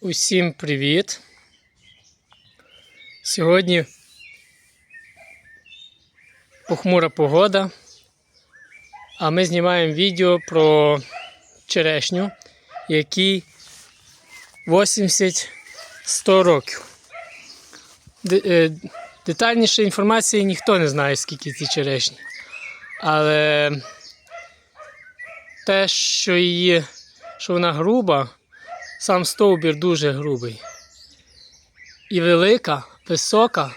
Усім привіт! Сьогодні похмура погода, а ми знімаємо відео про черешню, якій 80-100 років. Е, Детальніше інформації ніхто не знає, скільки ці черешні. Але те, що її, що вона груба, сам стовбір дуже грубий. І велика, висока.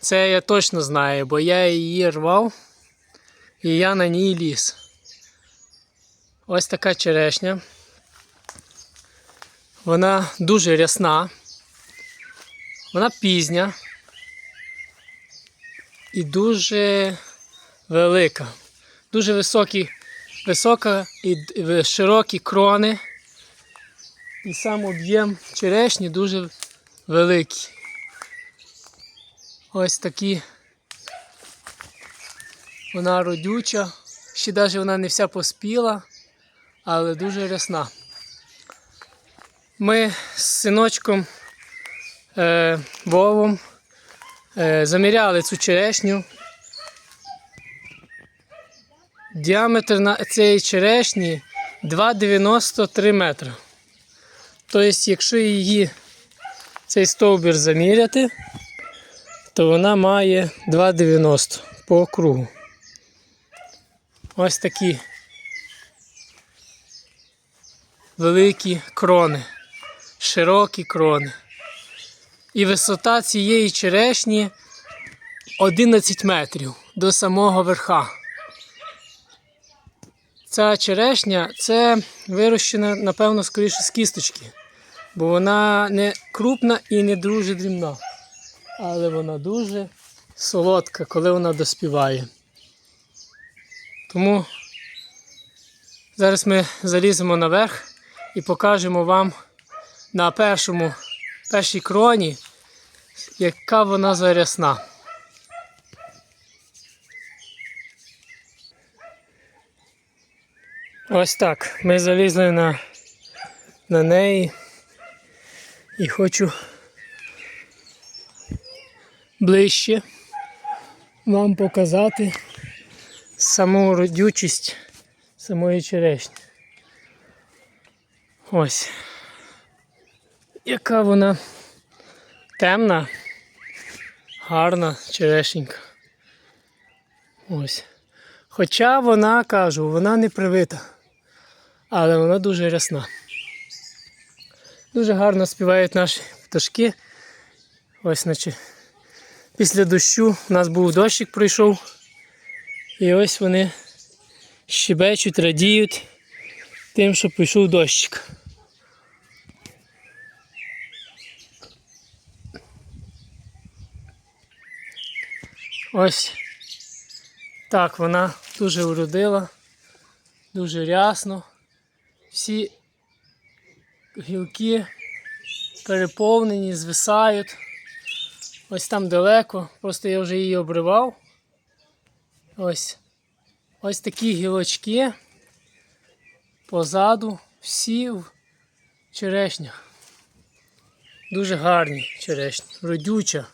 Це я точно знаю, бо я її рвав і я на ній ліз. Ось така черешня. Вона дуже рясна, вона пізня і дуже велика. Дуже високі, висока і широкі крони. І сам об'єм черешні дуже великий. Ось такі. Вона родюча. Ще навіть вона не вся поспіла, але дуже рясна. Ми з синочком е, Вовом е, заміряли цю черешню. Діаметр на цієї черешні 2,93 метри. Тобто, якщо її цей стовбір заміряти, то вона має 2,90 по кругу. Ось такі великі крони, широкі крони. І висота цієї черешні 11 метрів до самого верха. Ця черешня це вирощена, напевно, скоріше з кісточки. Бо вона не крупна і не дуже дрібна. Але вона дуже солодка, коли вона доспіває. Тому зараз ми заліземо наверх і покажемо вам на першому, першій кроні, яка вона зарясна. Ось так. Ми залізли на, на неї і хочу ближче вам показати саму родючість самої черешні. Ось. Яка вона темна, гарна черешенька. Ось. Хоча вона, кажу, вона не привита, але вона дуже рясна. Дуже гарно співають наші пташки. Ось, наче після дощу у нас був дощик пройшов. І ось вони щебечуть, радіють тим, що прийшов дощик. Ось так вона дуже уродила, дуже рясно. Всі гілки переповнені, звисають. Ось там далеко, просто я вже її обривав. Ось. Ось такі гілочки позаду, всі в черешнях. Дуже гарні черешні, родюча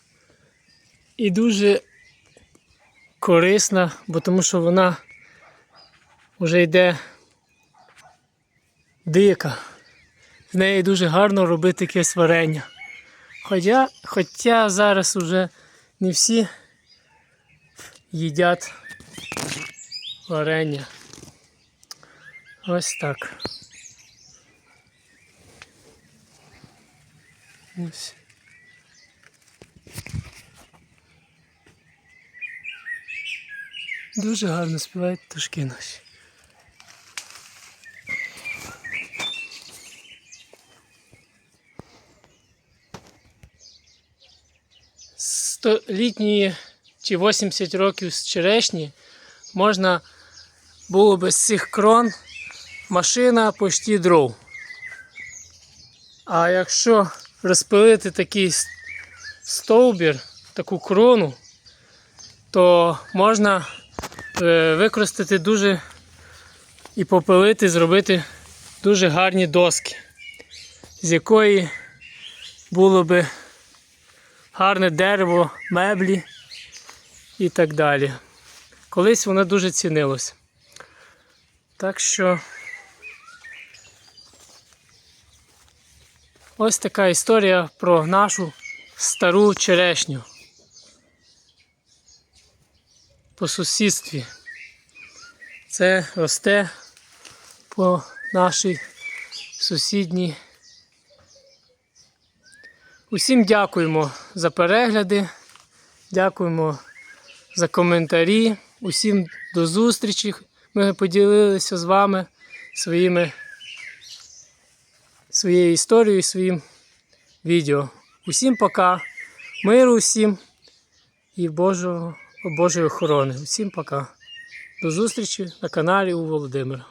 і дуже корисна, бо тому що вона вже йде дика. З неї дуже гарно робити якесь варення. Хоча, хоча зараз уже не всі їдять варення. Ось так. Ось. Дуже гарно співають пташки наші. Столітні чи 80 років з черешні можна було без цих крон машина почти дров. А якщо розпилити такий стовбір, таку крону, то можна е, використати дуже і попилити, зробити дуже гарні доски. з якої було би гарне дерево, меблі і так далі. Колись воно дуже цінилось. Так що ось така історія про нашу стару черешню по сусідстві. Це росте по нашій сусідній. Усім дякуємо за перегляди, дякуємо за коментарі. Усім до зустрічі. Ми поділилися з вами своїми, своєю історією, своїм відео. Усім пока, миру усім і Божого, Божої охорони. Усім пока. До зустрічі на каналі у Володимира.